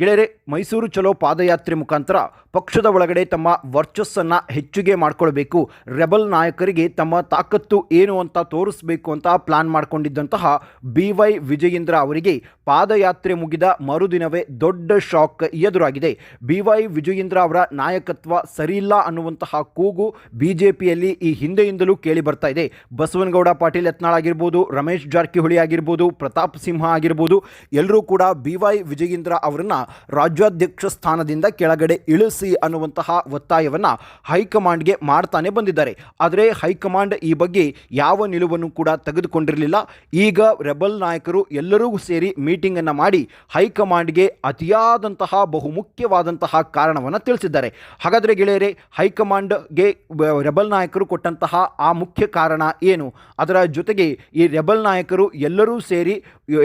ಗೆಳೆಯರೆ, ಮೈಸೂರು ಚಲೋ ಪಾದಯಾತ್ರೆ ಮುಖಾಂತರ ಪಕ್ಷದ ಒಳಗಡೆ ತಮ್ಮ ವರ್ಚಸ್ಸನ್ನು ಹೆಚ್ಚಿಗೆ ಮಾಡಿಕೊಳ್ಬೇಕು. ರೆಬಲ್ ನಾಯಕರಿಗೆ ತಮ್ಮ ತಾಕತ್ತು ಏನು ಅಂತ ತೋರಿಸಬೇಕು ಅಂತ ಪ್ಲಾನ್ ಮಾಡಿಕೊಂಡಿದ್ದಂತಹ ಬಿ ವೈ ವಿಜಯೇಂದ್ರ ಅವರಿಗೆ ಪಾದಯಾತ್ರೆ ಮುಗಿದ ಮರುದಿನವೇ ದೊಡ್ಡ ಶಾಕ್ ಎದುರಾಗಿದೆ. ಬಿ ವೈ ವಿಜಯೇಂದ್ರ ಅವರ ನಾಯಕತ್ವ ಸರಿಯಿಲ್ಲ ಅನ್ನುವಂತಹ ಕೂಗು ಬಿ ಜೆ ಪಿಯಲ್ಲಿ ಈ ಹಿಂದೆಯಿಂದಲೂ ಕೇಳಿ ಬರ್ತಾ ಇದೆ. ಬಸವನಗೌಡ ಪಾಟೀಲ್ ಯತ್ನಾಳ್ ಆಗಿರ್ಬೋದು, ರಮೇಶ್ ಜಾರಕಿಹೊಳಿ ಆಗಿರ್ಬೋದು, ಪ್ರತಾಪ್ ಸಿಂಹ ಆಗಿರ್ಬೋದು, ಎಲ್ಲರೂ ಕೂಡ ಬಿ ವೈ ವಿಜಯೇಂದ್ರ ಅವರನ್ನ ರಾಜ್ಯಾಧ್ಯಕ್ಷ ಸ್ಥಾನದಿಂದ ಕೆಳಗಡೆ ಇಳಿಸಿ ಅನ್ನುವಂತಹ ಒತ್ತಾಯವನ್ನು ಹೈಕಮಾಂಡ್ಗೆ ಮಾಡ್ತಾನೆ ಬಂದಿದ್ದಾರೆ. ಆದರೆ ಹೈಕಮಾಂಡ್ ಈ ಬಗ್ಗೆ ಯಾವ ನಿಲುವನ್ನು ಕೂಡ ತೆಗೆದುಕೊಂಡಿರಲಿಲ್ಲ. ಈಗ ರೆಬಲ್ ನಾಯಕರು ಎಲ್ಲರೂ ಸೇರಿ ಮೀಟಿಂಗನ್ನು ಮಾಡಿ ಹೈಕಮಾಂಡ್ಗೆ ಅತಿಯಾದಂತಹ ಬಹುಮುಖ್ಯವಾದಂತಹ ಕಾರಣವನ್ನು ತಿಳಿಸಿದ್ದಾರೆ. ಹಾಗಾದರೆ ಗೆಳೆಯರೆ, ಹೈಕಮಾಂಡ್ಗೆ ರೆಬಲ್ ನಾಯಕರು ಕೊಟ್ಟಂತಹ ಆ ಮುಖ್ಯ ಕಾರಣ ಏನು? ಅದರ ಜೊತೆಗೆ ಈ ರೆಬಲ್ ನಾಯಕರು ಎಲ್ಲರೂ ಸೇರಿ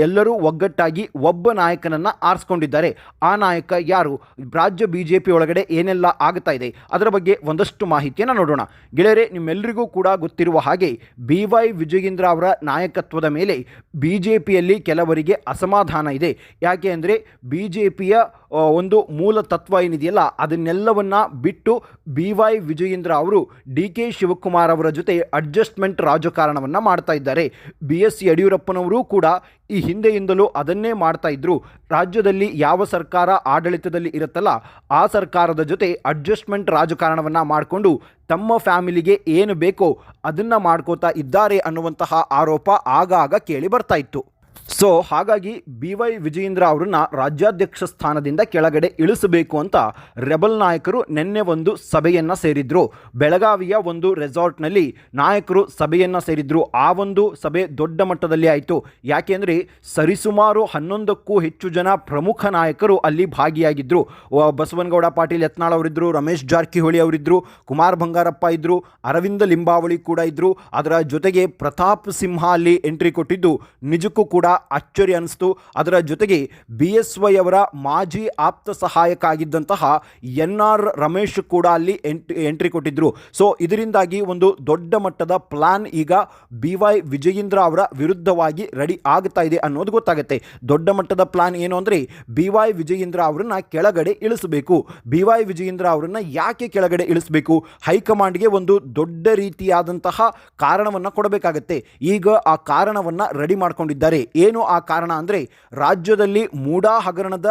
ಎಲ್ಲರೂ ಒಗ್ಗಟ್ಟಾಗಿ ಒಬ್ಬ ನಾಯಕನನ್ನು ಆರಿಸ್ಕೊಂಡಿದ್ದಾರೆ. ಆ ನಾಯಕ ಯಾರು? ರಾಜ್ಯ ಬಿ ಜೆ ಪಿ ಒಳಗಡೆ ಏನೆಲ್ಲ ಆಗ್ತಾ ಇದೆ? ಅದರ ಬಗ್ಗೆ ಒಂದಷ್ಟು ಮಾಹಿತಿಯನ್ನು ನೋಡೋಣ. ಗೆಳೆಯರೆ ನಿಮ್ಮೆಲ್ಲರಿಗೂ ಕೂಡ ಗೊತ್ತಿರುವ ಹಾಗೆ ಬಿ ವೈ ವಿಜಯೇಂದ್ರ ಅವರ ನಾಯಕತ್ವದ ಮೇಲೆ ಬಿ ಜೆ ಪಿಯಲ್ಲಿ ಕೆಲವರಿಗೆ ಅಸಮಾಧಾನ ಇದೆ. ಯಾಕೆ ಅಂದರೆ ಬಿ ಜೆ ಪಿಯ ಒಂದು ಮೂಲ ತತ್ವ ಏನಿದೆಯಲ್ಲ, ಅದನ್ನೆಲ್ಲವನ್ನ ಬಿಟ್ಟು ಬಿ ವೈ ವಿಜಯೇಂದ್ರ ಅವರು ಡಿ ಕೆ ಶಿವಕುಮಾರ್ ಅವರ ಜೊತೆ ಅಡ್ಜಸ್ಟ್ಮೆಂಟ್ ರಾಜಕಾರಣವನ್ನು ಮಾಡ್ತಾ ಇದ್ದಾರೆ. ಬಿ ಎಸ್ ಯಡಿಯೂರಪ್ಪನವರು ಕೂಡ ಈ ಹಿಂದೆಯಿಂದಲೂ ಅದನ್ನೇ ಮಾಡ್ತಾ ಇದ್ರು. ರಾಜ್ಯದಲ್ಲಿ ಯಾವ ಸರ್ಕಾರ ಆಡಳಿತದಲ್ಲಿ ಇರುತ್ತಲ್ಲ, ಆ ಸರ್ಕಾರದ ಜೊತೆ ಅಡ್ಜಸ್ಟ್ಮೆಂಟ್ ರಾಜಕಾರಣವನ್ನು ಮಾಡಿಕೊಂಡು ತಮ್ಮ ಫ್ಯಾಮಿಲಿಗೆ ಏನು ಬೇಕೋ ಅದನ್ನು ಮಾಡ್ಕೋತಾ ಇದ್ದಾರೆ ಅನ್ನುವಂತಹ ಆರೋಪ ಆಗಾಗ ಕೇಳಿ ಬರ್ತಾ ಇತ್ತು. ಸೊ ಹಾಗಾಗಿ ಬಿ ವೈ ವಿಜಯೇಂದ್ರ ಅವರನ್ನ ರಾಜ್ಯಾಧ್ಯಕ್ಷ ಸ್ಥಾನದಿಂದ ಕೆಳಗಡೆ ಇಳಿಸಬೇಕು ಅಂತ ರೆಬಲ್ ನಾಯಕರು ನಿನ್ನೆ ಒಂದು ಸಭೆಯನ್ನು ಸೇರಿದ್ರು. ಬೆಳಗಾವಿಯ ಒಂದು ರೆಸಾರ್ಟ್ನಲ್ಲಿ ನಾಯಕರು ಸಭೆಯನ್ನು ಸೇರಿದ್ರು. ಆ ಒಂದು ಸಭೆ ದೊಡ್ಡ ಮಟ್ಟದಲ್ಲಿ ಆಯಿತು. ಯಾಕೆಂದರೆ ಸರಿಸುಮಾರು ಹನ್ನೊಂದಕ್ಕೂ ಹೆಚ್ಚು ಜನ ಪ್ರಮುಖ ನಾಯಕರು ಅಲ್ಲಿ ಭಾಗಿಯಾಗಿದ್ದರು ಬಸವನಗೌಡ ಪಾಟೀಲ್ ಯತ್ನಾಳ್ ಅವರಿದ್ದರು ರಮೇಶ್ ಜಾರಕಿಹೊಳಿ ಅವರಿದ್ದರು ಕುಮಾರ್ ಬಂಗಾರಪ್ಪ ಇದ್ದರು ಅರವಿಂದ ಲಿಂಬಾವಳಿ ಕೂಡ ಇದ್ದರು ಅದರ ಜೊತೆಗೆ ಪ್ರತಾಪ್ ಸಿಂಹ ಅಲ್ಲಿ ಎಂಟ್ರಿ ಕೊಟ್ಟಿದ್ದು. ನಿಜಕ್ಕೂ ಅಚ್ಚರಿ ಅನಿಸ್ತು. ಅದರ ಜೊತೆಗೆ ಬಿ ಎಸ್ ವೈ ಅವರ ಮಾಜಿ ಆಪ್ತ ಸಹಾಯಕ ಆಗಿದ್ದಂತಹ ಎನ್ ಆರ್ ರಮೇಶ್ ಕೂಡ ಅಲ್ಲಿ ಎಂಟ್ ಎಂಟ್ರಿ ಕೊಟ್ಟಿದ್ರು. ಸೊ ಇದರಿಂದಾಗಿ ಒಂದು ದೊಡ್ಡ ಮಟ್ಟದ ಪ್ಲಾನ್ ಈಗ ಬಿ ವೈ ವಿಜಯೇಂದ್ರ ಅವರ ವಿರುದ್ಧವಾಗಿ ರೆಡಿ ಆಗ್ತಾ ಇದೆ ಅನ್ನೋದು ಗೊತ್ತಾಗುತ್ತೆ. ದೊಡ್ಡ ಮಟ್ಟದ ಪ್ಲಾನ್ ಏನು ಅಂದರೆ ಬಿ ವೈ ವಿಜಯೇಂದ್ರ ಅವರನ್ನ ಕೆಳಗಡೆ ಇಳಿಸಬೇಕು. ಬಿ ವೈ ವಿಜಯೇಂದ್ರ ಅವರನ್ನ ಯಾಕೆ ಕೆಳಗಡೆ ಇಳಿಸಬೇಕು? ಹೈಕಮಾಂಡ್ಗೆ ಒಂದು ದೊಡ್ಡ ರೀತಿಯಾದಂತಹ ಕಾರಣವನ್ನು ಕೊಡಬೇಕಾಗತ್ತೆ. ಈಗ ಆ ಕಾರಣವನ್ನು ರೆಡಿ ಮಾಡ್ಕೊಂಡಿದ್ದಾರೆ. ಏನು ಆ ಕಾರಣ ಅಂದರೆ ರಾಜ್ಯದಲ್ಲಿ ಮೂಡಾ ಹಗರಣದ,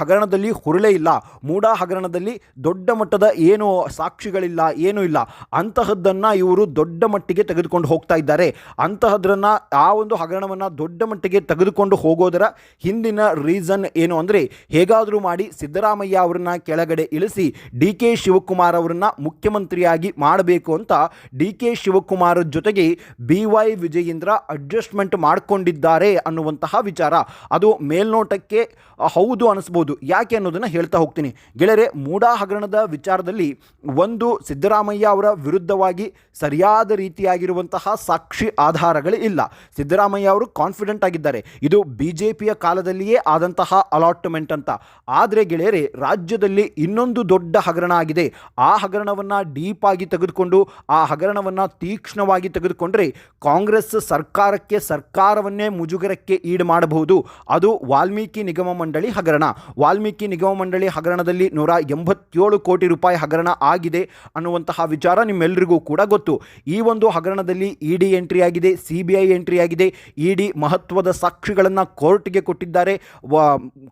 ಹಗರಣದಲ್ಲಿ ಹುರುಳೇ ಇಲ್ಲ. ಮೂಡಾ ಹಗರಣದಲ್ಲಿ ದೊಡ್ಡ ಮಟ್ಟದ ಏನು ಸಾಕ್ಷಿಗಳಿಲ್ಲ, ಏನೂ ಇಲ್ಲ. ಅಂತಹದ್ದನ್ನು ಇವರು ದೊಡ್ಡ ಮಟ್ಟಿಗೆ ತೆಗೆದುಕೊಂಡು ಹೋಗ್ತಾ ಇದ್ದಾರೆ. ಅಂತಹದ್ರನ್ನು, ಆ ಒಂದು ಹಗರಣವನ್ನು ದೊಡ್ಡ ಮಟ್ಟಿಗೆ ತೆಗೆದುಕೊಂಡು ಹೋಗೋದರ ಹಿಂದಿನ ರೀಸನ್ ಏನು ಅಂದರೆ ಹೇಗಾದರೂ ಮಾಡಿ ಸಿದ್ದರಾಮಯ್ಯ ಅವರನ್ನ ಕೆಳಗಡೆ ಇಳಿಸಿ ಡಿ ಕೆ ಶಿವಕುಮಾರ್ ಅವರನ್ನ ಮುಖ್ಯಮಂತ್ರಿಯಾಗಿ ಮಾಡಬೇಕು ಅಂತ ಡಿ ಕೆ ಶಿವಕುಮಾರ್ ಜೊತೆಗೆ ಬಿ ವೈ ವಿಜಯೇಂದ್ರ ಅಡ್ಜಸ್ಟ್ಮೆಂಟ್ ಮಾಡಿಕೊಂಡಿದ್ದಾರೆ. ಅನ್ನುವಂತಹ ವಿಚಾರ. ಅದು ಮೇಲ್ನೋಟಕ್ಕೆ ಹೌದು ಅನಿಸ್ಬೋದು. ಯಾಕೆ ಅನ್ನೋದನ್ನು ಹೇಳ್ತಾ ಹೋಗ್ತೀನಿ. ಗೆಳೆಯರೆ, ಮೂಡಾ ಹಗರಣದ ವಿಚಾರದಲ್ಲಿ ಒಂದು ಸಿದ್ದರಾಮಯ್ಯ ಅವರ ವಿರುದ್ಧವಾಗಿ ಸರಿಯಾದ ರೀತಿಯಾಗಿರುವಂತಹ ಸಾಕ್ಷಿ ಆಧಾರಗಳು ಇಲ್ಲ. ಸಿದ್ದರಾಮಯ್ಯ ಅವರು ಕಾನ್ಫಿಡೆಂಟ್ ಆಗಿದ್ದಾರೆ. ಇದು ಬಿ ಜೆ ಪಿಯ ಕಾಲದಲ್ಲಿಯೇ ಆದಂತಹ ಅಲಾಟ್ಮೆಂಟ್ ಅಂತ. ಆದರೆ ಗೆಳೆಯರೆ, ರಾಜ್ಯದಲ್ಲಿ ಇನ್ನೊಂದು ದೊಡ್ಡ ಹಗರಣ ಆಗಿದೆ. ಆ ಹಗರಣವನ್ನು ಡೀಪ್ ಆಗಿ ತೆಗೆದುಕೊಂಡು, ಆ ಹಗರಣವನ್ನು ತೀಕ್ಷ್ಣವಾಗಿ ತೆಗೆದುಕೊಂಡ್ರೆ ಕಾಂಗ್ರೆಸ್ ಸರ್ಕಾರಕ್ಕೆ ಸರ್ಕಾರವನ್ನೇ ಮುಜುಗರಕ್ಕೆ ಈಡು ಮಾಡಬಹುದು. ಅದು ವಾಲ್ಮೀಕಿ ನಿಗಮ ಮಂಡಳಿ ಹಗರಣ. ವಾಲ್ಮೀಕಿ ನಿಗಮ ಮಂಡಳಿ ಹಗರಣದಲ್ಲಿ ನೂರ ಎಂಬತ್ತೇಳು ಕೋಟಿ ರೂಪಾಯಿ ಹಗರಣ ಆಗಿದೆ ಅನ್ನುವಂತಹ ವಿಚಾರ ನಿಮ್ಮೆಲ್ಲರಿಗೂ ಕೂಡ ಗೊತ್ತು. ಈ ಒಂದು ಹಗರಣದಲ್ಲಿ ಇ ಡಿ ಎಂಟ್ರಿ ಆಗಿದೆ ಸಿ ಬಿ ಐ ಎಂಟ್ರಿ ಆಗಿದೆ. ಇ ಡಿ ಮಹತ್ವದ ಸಾಕ್ಷಿಗಳನ್ನು ಕೋರ್ಟ್ಗೆ ಕೊಟ್ಟಿದ್ದಾರೆ.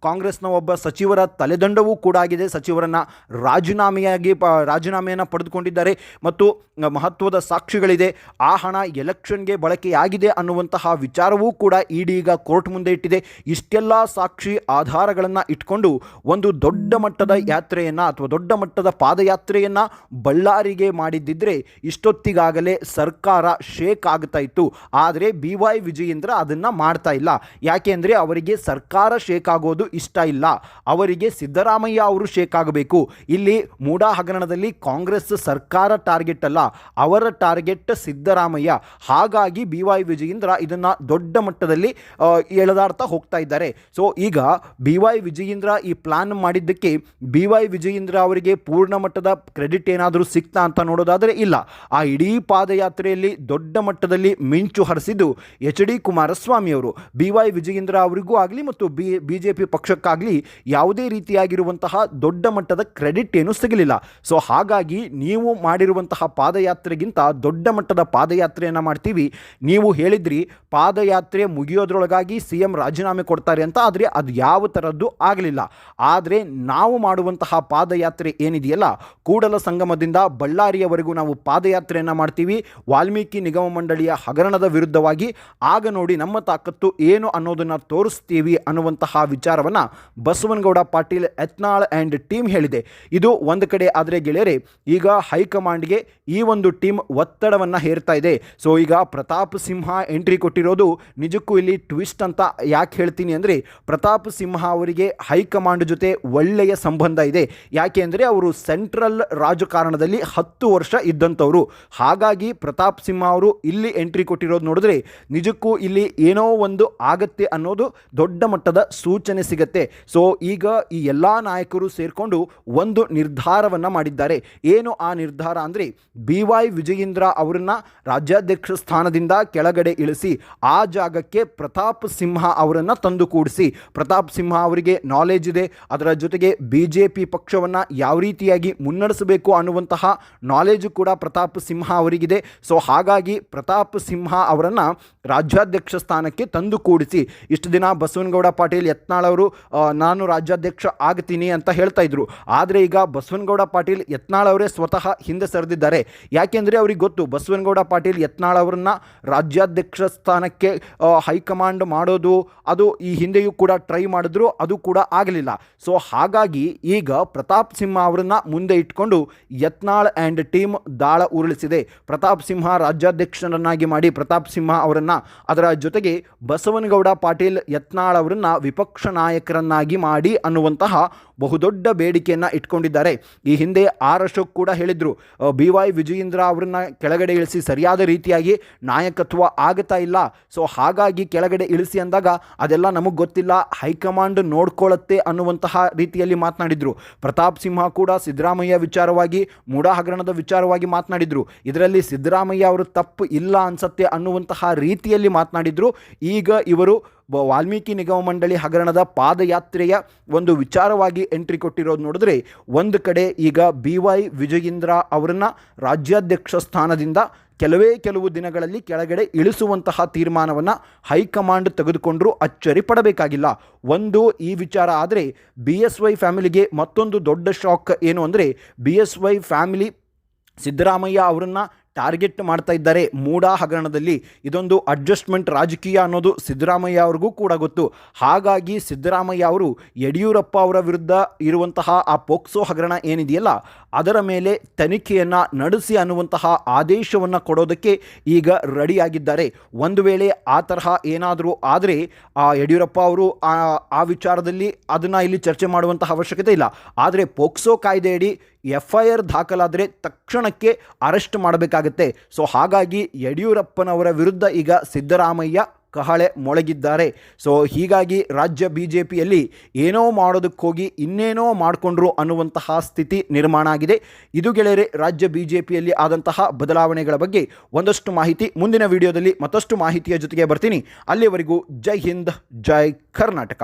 ಕಾಂಗ್ರೆಸ್ನ ಒಬ್ಬ ಸಚಿವರ ತಲೆದಂಡವೂ ಕೂಡ ಆಗಿದೆ. ಸಚಿವರನ್ನು ರಾಜೀನಾಮೆಯಾಗಿ ಪ, ರಾಜೀನಾಮೆಯನ್ನು ಪಡೆದುಕೊಂಡಿದ್ದಾರೆ ಮತ್ತು ಮಹತ್ವದ ಸಾಕ್ಷಿಗಳಿದೆ. ಆ ಹಣ ಎಲೆಕ್ಷನ್ಗೆ ಬಳಕೆಯಾಗಿದೆ ಅನ್ನುವಂತಹ ವಿಚಾರವೂ ಕೂಡ ಡಿ ಈಗ ಕೋರ್ಟ್ ಮುಂದೆ ಇಟ್ಟಿದೆ. ಇಷ್ಟೆಲ್ಲ ಸಾಕ್ಷಿ ಆಧಾರಗಳನ್ನು ಇಟ್ಕೊಂಡು ಒಂದು ದೊಡ್ಡ ಮಟ್ಟದ ಯಾತ್ರೆಯನ್ನು ಅಥವಾ ದೊಡ್ಡ ಮಟ್ಟದ ಪಾದಯಾತ್ರೆಯನ್ನು ಬಳ್ಳಾರಿಗೆ ಮಾಡಿದ್ದಿದ್ರೆ ಇಷ್ಟೊತ್ತಿಗಾಗಲೇ ಸರ್ಕಾರ ಶೇಕ್ ಆಗ್ತಾ ಇತ್ತು. ಆದರೆ ಬಿ ವೈ ವಿಜಯೇಂದ್ರ ಅದನ್ನು ಮಾಡ್ತಾ ಇಲ್ಲ. ಯಾಕೆ ಅಂದರೆ ಅವರಿಗೆ ಸರ್ಕಾರ ಶೇಕ್ ಆಗೋದು ಇಷ್ಟ ಇಲ್ಲ. ಅವರಿಗೆ ಸಿದ್ದರಾಮಯ್ಯ ಅವರು ಶೇಕ್ ಆಗಬೇಕು. ಇಲ್ಲಿ ಮೂಡಾ ಹಗರಣದಲ್ಲಿ ಕಾಂಗ್ರೆಸ್ ಸರ್ಕಾರ ಟಾರ್ಗೆಟ್ ಅಲ್ಲ, ಅವರ ಟಾರ್ಗೆಟ್ ಸಿದ್ದರಾಮಯ್ಯ. ಹಾಗಾಗಿ ಬಿ ವೈ ವಿಜಯೇಂದ್ರ ಇದನ್ನು ದೊಡ್ಡ ಮಟ್ಟದಲ್ಲಿ ಆ, ಎಳೆದಾಡ್ತಾ ಹೋಗ್ತಾ ಇದ್ದಾರೆ. ಸೊ ಈಗ ಬಿ ವೈ ವಿಜಯೇಂದ್ರ ಈ ಪ್ಲಾನ್ ಮಾಡಿದ್ದಕ್ಕೆ ಬಿ ವೈ ವಿಜಯೇಂದ್ರ ಅವರಿಗೆ ಪೂರ್ಣ ಮಟ್ಟದ ಕ್ರೆಡಿಟ್ ಏನಾದರೂ ಸಿಕ್ತಾ ಅಂತ ನೋಡೋದಾದರೆ ಇಲ್ಲ. ಆ ಇಡೀ ಪಾದಯಾತ್ರೆಯಲ್ಲಿ ದೊಡ್ಡ ಮಟ್ಟದಲ್ಲಿ ಮಿಂಚು ಹರಿಸಿದ್ದು ಎಚ್ ಡಿ ಕುಮಾರಸ್ವಾಮಿ ಅವರು. ಬಿ ವೈ ವಿಜಯೇಂದ್ರ ಅವರಿಗೂ ಆಗಲಿ ಮತ್ತು ಬಿ ಬಿ ಜೆ ಪಿ ಪಕ್ಷಕ್ಕಾಗಲಿ ಯಾವುದೇ ರೀತಿಯಾಗಿರುವಂತಹ ದೊಡ್ಡ ಮಟ್ಟದ ಕ್ರೆಡಿಟ್ ಏನು ಸಿಗಲಿಲ್ಲ. ಸೊ ಹಾಗಾಗಿ ನೀವು ಮಾಡಿರುವಂತಹ ಪಾದಯಾತ್ರೆಗಿಂತ ದೊಡ್ಡ ಮಟ್ಟದ ಪಾದಯಾತ್ರೆಯನ್ನು ಮಾಡ್ತೀವಿ. ನೀವು ಹೇಳಿದ್ರಿ ಪಾದಯಾತ್ರೆ ಮುಗಿಯೋದ್ರೊಳಗಾಗಿ ಸಿ ಎಂ ರಾಜೀನಾಮೆ ಕೊಡ್ತಾರೆ ಅಂತ ಆದರೆ ಅದು ಯಾವ ಥರದ್ದು ಆಗಲಿಲ್ಲ. ಆದರೆ ನಾವು ಮಾಡುವಂತಹ ಪಾದಯಾತ್ರೆ ಏನಿದೆಯಲ್ಲ, ಕೂಡಲ ಸಂಗಮದಿಂದ ಬಳ್ಳಾರಿಯವರೆಗೂ ನಾವು ಪಾದಯಾತ್ರೆಯನ್ನು ಮಾಡ್ತೀವಿ. ವಾಲ್ಮೀಕಿ ನಿಗಮ ಮಂಡಳಿಯ ಹಗರಣದ ವಿರುದ್ಧವಾಗಿ ಆಗ ನೋಡಿ ನಮ್ಮ ತಾಕತ್ತು ಏನು ಅನ್ನೋದನ್ನು ತೋರಿಸ್ತೀವಿ ಅನ್ನುವಂತಹ ವಿಚಾರವನ್ನು ಬಸವನಗೌಡ ಪಾಟೀಲ್ ಯತ್ನಾಳ್ ಆ್ಯಂಡ್ ಟೀಮ್ ಹೇಳಿದೆ. ಇದು ಒಂದು ಕಡೆ ಆದರೆ ಗೆಳೆಯರೆ, ಈಗ ಹೈಕಮಾಂಡ್ಗೆ ಈ ಒಂದು ಟೀಮ್ ಒತ್ತಡವನ್ನು ಹೇರ್ತಾ ಇದೆ. ಸೊ ಈಗ ಪ್ರತಾಪ್ ಸಿಂಹ ಎಂಟ್ರಿ ಕೊಟ್ಟಿರೋದು ನಿಜಕ್ಕೂ ಇಲ್ಲಿ ಟ್ವಿಸ್ಟ್ ಅಂತ ಯಾಕೆ ಹೇಳ್ತೀನಿ ಅಂದರೆ ಪ್ರತಾಪ್ ಸಿಂಹ ಅವರಿಗೆ ಹೈಕಮಾಂಡ್ ಜೊತೆ ಒಳ್ಳೆಯ ಸಂಬಂಧ ಇದೆ. ಯಾಕೆ ಅಂದರೆ ಅವರು ಸೆಂಟ್ರಲ್ ರಾಜಕಾರಣದಲ್ಲಿ ಹತ್ತು ವರ್ಷ ಇದ್ದಂಥವರು. ಹಾಗಾಗಿ ಪ್ರತಾಪ್ ಸಿಂಹ ಅವರು ಇಲ್ಲಿ ಎಂಟ್ರಿ ಕೊಟ್ಟಿರೋದು ನೋಡಿದ್ರೆ ನಿಜಕ್ಕೂ ಇಲ್ಲಿ ಏನೋ ಒಂದು ಆಗತ್ತೆ ಅನ್ನೋದು ದೊಡ್ಡ ಮಟ್ಟದ ಸೂಚನೆ ಸಿಗತ್ತೆ. ಸೊ ಈಗ ಈ ಎಲ್ಲ ನಾಯಕರು ಸೇರಿಕೊಂಡು ಒಂದು ನಿರ್ಧಾರವನ್ನು ಮಾಡಿದ್ದಾರೆ. ಏನು ಆ ನಿರ್ಧಾರ ಅಂದರೆ ಬಿ ವೈ ವಿಜಯೇಂದ್ರ ಅವರನ್ನು ರಾಜ್ಯಾಧ್ಯಕ್ಷ ಸ್ಥಾನದಿಂದ ಕೆಳಗಡೆ ಇಳಿಸಿ ಆ ಜಾಗಕ್ಕೆ ಪ್ರತಾಪ್ ಸಿಂಹ ಅವರನ್ನು ತಂದು ಕೂಡಿಸಿ. ಪ್ರತಾಪ್ ಸಿಂಹ ಅವರಿಗೆ ನಾಲೆಜ್ ಇದೆ. ಅದರ ಜೊತೆಗೆ ಬಿ ಜೆ ಪಿ ಪಕ್ಷವನ್ನು ಯಾವ ರೀತಿಯಾಗಿ ಮುನ್ನಡೆಸಬೇಕು ಅನ್ನುವಂತಹ ನಾಲೆಜು ಕೂಡ ಪ್ರತಾಪ್ ಸಿಂಹ ಅವರಿಗಿದೆ. ಸೊ ಹಾಗಾಗಿ ಪ್ರತಾಪ್ ಸಿಂಹ ಅವರನ್ನು ರಾಜ್ಯಾಧ್ಯಕ್ಷ ಸ್ಥಾನಕ್ಕೆ ತಂದು ಕೂಡಿಸಿ. ಇಷ್ಟು ದಿನ ಬಸವನಗೌಡ ಪಾಟೀಲ್ ಯತ್ನಾಳವರು ನಾನು ರಾಜ್ಯಾಧ್ಯಕ್ಷ ಆಗ್ತೀನಿ ಅಂತ ಹೇಳ್ತಾ ಇದ್ರು. ಆದರೆ ಈಗ ಬಸವನಗೌಡ ಪಾಟೀಲ್ ಯತ್ನಾಳ್ ಅವರೇ ಸ್ವತಃ ಹಿಂದೆ ಸರಿದಿದ್ದಾರೆ. ಯಾಕೆಂದರೆ ಅವ್ರಿಗೆ ಗೊತ್ತು, ಬಸವನಗೌಡ ಪಾಟೀಲ್ ಯತ್ನಾಳ್ ಅವರನ್ನ ರಾಜ್ಯಾಧ್ಯಕ್ಷ ಸ್ಥಾನಕ್ಕೆ ಹೈಕಮಾಂಡ್ ಮಾಡೋದು, ಅದು ಈ ಹಿಂದೆಯೂ ಕೂಡ ಟ್ರೈ ಮಾಡಿದ್ರು, ಅದು ಕೂಡ ಆಗಲಿಲ್ಲ. ಸೊ ಹಾಗಾಗಿ ಈಗ ಪ್ರತಾಪ್ ಸಿಂಹ ಅವರನ್ನ ಮುಂದೆ ಇಟ್ಕೊಂಡು ಯತ್ನಾಳ್ ಆ್ಯಂಡ್ ಟೀಮ್ ದಾಳ ಉರುಳಿಸಿದೆ. ಪ್ರತಾಪ್ ಸಿಂಹ ರಾಜ್ಯಾಧ್ಯಕ್ಷರನ್ನಾಗಿ ಮಾಡಿ ಪ್ರತಾಪ್ ಸಿಂಹ ಅವರನ್ನ ಅದರ ಜೊತೆಗೆ ಬಸವನಗೌಡ ಪಾಟೀಲ್ ಯತ್ನಾಳ್ ಅವರನ್ನು ವಿಪಕ್ಷ ನಾಯಕರನ್ನಾಗಿ ಮಾಡಿ ಅನ್ನುವಂತಹ ಬಹುದೊಡ್ಡ ಬೇಡಿಕೆಯನ್ನು ಇಟ್ಕೊಂಡಿದ್ದಾರೆ. ಈ ಹಿಂದೆ ಆರ್ ಅಶೋಕ್ ಕೂಡ ಹೇಳಿದರು ಬಿ ವೈ ವಿಜಯೇಂದ್ರ ಅವರನ್ನ ಕೆಳಗಡೆ ಇಳಿಸಿ ಸರಿಯಾದ ರೀತಿಯಾಗಿ ನಾಯಕತ್ವ ಆಗ್ತಾ ಇಲ್ಲ. ಸೊ, ಹಾಗಾಗಿ ಕೆಳಗಡೆ ಇಳಿಸಿ ಅಂದಾಗ ಅದೆಲ್ಲ ನಮಗೆ ಗೊತ್ತಿಲ್ಲ, ಹೈಕಮಾಂಡ್ ನೋಡ್ಕೊಳ್ಳುತ್ತೆ ಅನ್ನುವಂತಹ ರೀತಿಯಲ್ಲಿ ಮಾತನಾಡಿದರು. ಪ್ರತಾಪ್ ಸಿಂಹ ಕೂಡ ಸಿದ್ದರಾಮಯ್ಯ ವಿಚಾರವಾಗಿ ಮೂಡ ಹಗರಣದ ವಿಚಾರವಾಗಿ ಮಾತನಾಡಿದರು. ಇದರಲ್ಲಿ ಸಿದ್ದರಾಮಯ್ಯ ಅವರು ತಪ್ಪು ಇಲ್ಲ ಅನ್ಸತ್ತೆ ಅನ್ನುವಂತಹ ರೀತಿಯಲ್ಲಿ ಮಾತನಾಡಿದರು. ಈಗ ಇವರು ವಾಲ್ಮೀಕಿ ನಿಗಮ ಮಂಡಳಿ ಹಗರಣದ ಪಾದಯಾತ್ರೆಯ ಒಂದು ವಿಚಾರವಾಗಿ ಎಂಟ್ರಿ ಕೊಟ್ಟಿರೋದು ನೋಡಿದ್ರೆ, ಒಂದು ಕಡೆ ಈಗ ಬಿ ವೈ ವಿಜಯೇಂದ್ರ ಅವರನ್ನು ರಾಜ್ಯಾಧ್ಯಕ್ಷ ಸ್ಥಾನದಿಂದ ಕೆಲವೇ ಕೆಲವು ದಿನಗಳಲ್ಲಿ ಕೆಳಗಡೆ ಇಳಿಸುವಂತಹ ತೀರ್ಮಾನವನ್ನು ಹೈಕಮಾಂಡ್ ತೆಗೆದುಕೊಂಡರೂ ಅಚ್ಚರಿ ಪಡಬೇಕಾಗಿಲ್ಲ. ಒಂದು ಈ ವಿಚಾರ ಆದರೆ, ಬಿ ಎಸ್ ವೈ ಫ್ಯಾಮಿಲಿಗೆ ಮತ್ತೊಂದು ದೊಡ್ಡ ಶಾಕ್ ಏನು ಅಂದರೆ, B S Y family Siddaramaiah ಅವರನ್ನು ಟಾರ್ಗೆಟ್ ಮಾಡ್ತಾ ಇದ್ದಾರೆ ಮೂಡಾ ಹಗರಣದಲ್ಲಿ. ಇದೊಂದು ಅಡ್ಜಸ್ಟ್ಮೆಂಟ್ ರಾಜಕೀಯ ಅನ್ನೋದು ಸಿದ್ದರಾಮಯ್ಯ ಅವ್ರಿಗೂ ಕೂಡ ಗೊತ್ತು. ಹಾಗಾಗಿ ಸಿದ್ದರಾಮಯ್ಯ ಅವರು ಯಡಿಯೂರಪ್ಪ ಅವರ ವಿರುದ್ಧ ಇರುವಂತಹ ಆ ಪೋಕ್ಸೋ ಹಗರಣ ಏನಿದೆಯಲ್ಲ, ಅದರ ಮೇಲೆ ತನಿಖೆಯನ್ನು ನಡೆಸಿ ಅನ್ನುವಂತಹ ಆದೇಶವನ್ನು ಕೊಡೋದಕ್ಕೆ ಈಗ ರೆಡಿಯಾಗಿದ್ದಾರೆ. ಒಂದು ವೇಳೆ ಆ ತರಹ ಏನಾದರೂ ಆದರೆ ಆ ಯಡಿಯೂರಪ್ಪ ಅವರು ಆ ವಿಚಾರದಲ್ಲಿ ಅದನ್ನು ಇಲ್ಲಿ ಚರ್ಚೆ ಮಾಡುವಂತಹ ಅವಶ್ಯಕತೆ ಇಲ್ಲ. ಆದರೆ ಪೋಕ್ಸೋ ಕಾಯ್ದೆಯಡಿ ಎಫ್ ಐ ಆರ್ ದಾಖಲಾದರೆ ತಕ್ಷಣಕ್ಕೆ ಅರೆಸ್ಟ್ ಮಾಡಬೇಕಾಗತ್ತೆ. ಸೊ ಹಾಗಾಗಿ ಯಡಿಯೂರಪ್ಪನವರ ವಿರುದ್ಧ ಈಗ ಸಿದ್ದರಾಮಯ್ಯ ಕಹಳೆ ಮೊಳಗಿದ್ದಾರೆ. ಸೊ ಹೀಗಾಗಿ ರಾಜ್ಯ ಬಿ ಜೆ ಪಿಯಲ್ಲಿ ಏನೋ ಮಾಡೋದಕ್ಕೋಗಿ ಇನ್ನೇನೋ ಮಾಡಿಕೊಂಡ್ರು ಅನ್ನುವಂತಹ ಸ್ಥಿತಿ ನಿರ್ಮಾಣ ಆಗಿದೆ. ಇದು ಗೆಳೆಯರೆ, ರಾಜ್ಯ ಬಿ ಜೆ ಪಿಯಲ್ಲಿ ಆದಂತಹ ಬದಲಾವಣೆಗಳ ಬಗ್ಗೆ ಒಂದಷ್ಟು ಮಾಹಿತಿ ಮುಂದಿನ ವಿಡಿಯೋದಲ್ಲಿ ಮತ್ತಷ್ಟು ಮಾಹಿತಿಯ ಜೊತೆಗೆ ಬರ್ತೀನಿ. ಅಲ್ಲಿವರೆಗೂ ಜೈ ಹಿಂದ್, ಜೈ ಕರ್ನಾಟಕ.